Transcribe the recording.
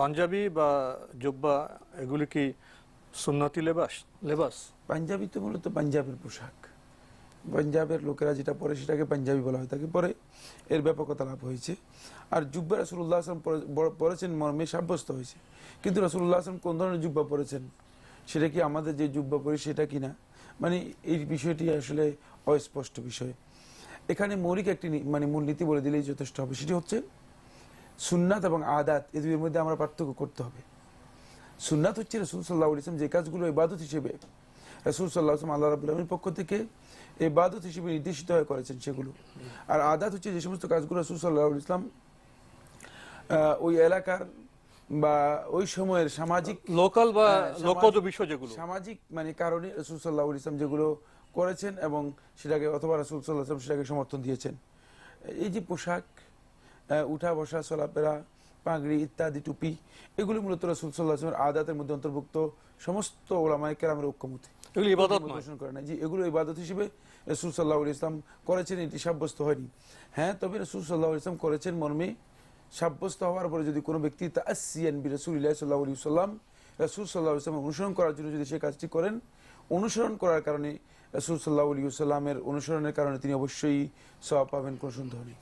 পাঞ্জাবি বা জুব্বা, এগুলি কি সুন্নতি লেবাস? লেবাস? পাঞ্জাবি তো মূলত পাঞ্জাবের পোশাক। পাঞ্জাবের লোকেরা যেটা পরে সেটাকে পাঞ্জাবি বলা হয়, তাকে পরে এর ব্যাপকতা লাভ হয়েছে। আর জুব্বা রাসুল্লাহ আসলাম পরেছেন, মর্মে সাব্যস্ত হয়েছে। কিন্তু রাসুল্লাহ আসলাম কোন ধরনের জুব্বা পরেছেন? সেটা কি আমাদের যে জুব্বা পড়ি সেটা কি না? মানে এই বিষয়টি আসলে অস্পষ্ট বিষয়। এখানে মৌলিক একটি মানে মূলনীতি বলে দিলেই যথেষ্ট হবে। সেটি হচ্ছে সুন্নাত এবং আদাত এই দুইয়ের মধ্যে আমরা পার্থক্য করতে হবে। সুন্নাত হচ্ছে রসুল সাল্লাহ ইসলাম যে কাজগুলো ইবাদত হিসেবে রসুল সাল্লাহ আসলাম আল্লাহ রাবুল্লাহমের পক্ষ থেকে ইবাদত হিসেবে নির্দেশিত হয়ে করেছেন সেগুলো। আর আদাত হচ্ছে যে সমস্ত কাজগুলো রসুল সাল্লাহ ইসলাম ওই এলাকার বা ওই সময়ের সামাজিক লোকাল বা হ্যাঁ, লোকজ বিষয় যেগুলো। সামাজিক মানে কারণে রসুল সাল্লাহ ইসলাম যেগুলো করেছেন এবং সেটাকে অথবা রসুল সাল্লাহ ইসলাম সেটাকে সমর্থন দিয়েছেন। এই যে পোশাক উঠা বসা চলাফেরা পাগড়ি ইত্যাদি টুপি এগুলো মূলত রসুল সাল্লাহ আদাতের মধ্যে অন্তর্ভুক্ত সমস্ত ওলামায় কেরামের ঐক্যমতে। এগুলি ইবাদত নয়। পোষণ করে না জি এগুলো ইবাদত হিসেবে রসুল সাল্লাহ ইসলাম করেছেন এটি সাব্যস্ত হয়নি। হ্যাঁ তবে রসুল সাল্লাহ ইসলাম করেছেন মর্মে সাব্যস্ত হওয়ার পরে যদি কোনো ব্যক্তি বি রসুল্লাহ সাল্লাহ সাল্লাম রসুল সাল্লাহ ইসলাম অনুসরণ করার জন্য যদি সে কাজটি করেন অনুসরণ করার কারণে রসুল সাল্লাহ সাল্লামের অনুসরণের কারণে তিনি অবশ্যই সওয়াব পাবেন কোনো সন্দেহ নেই।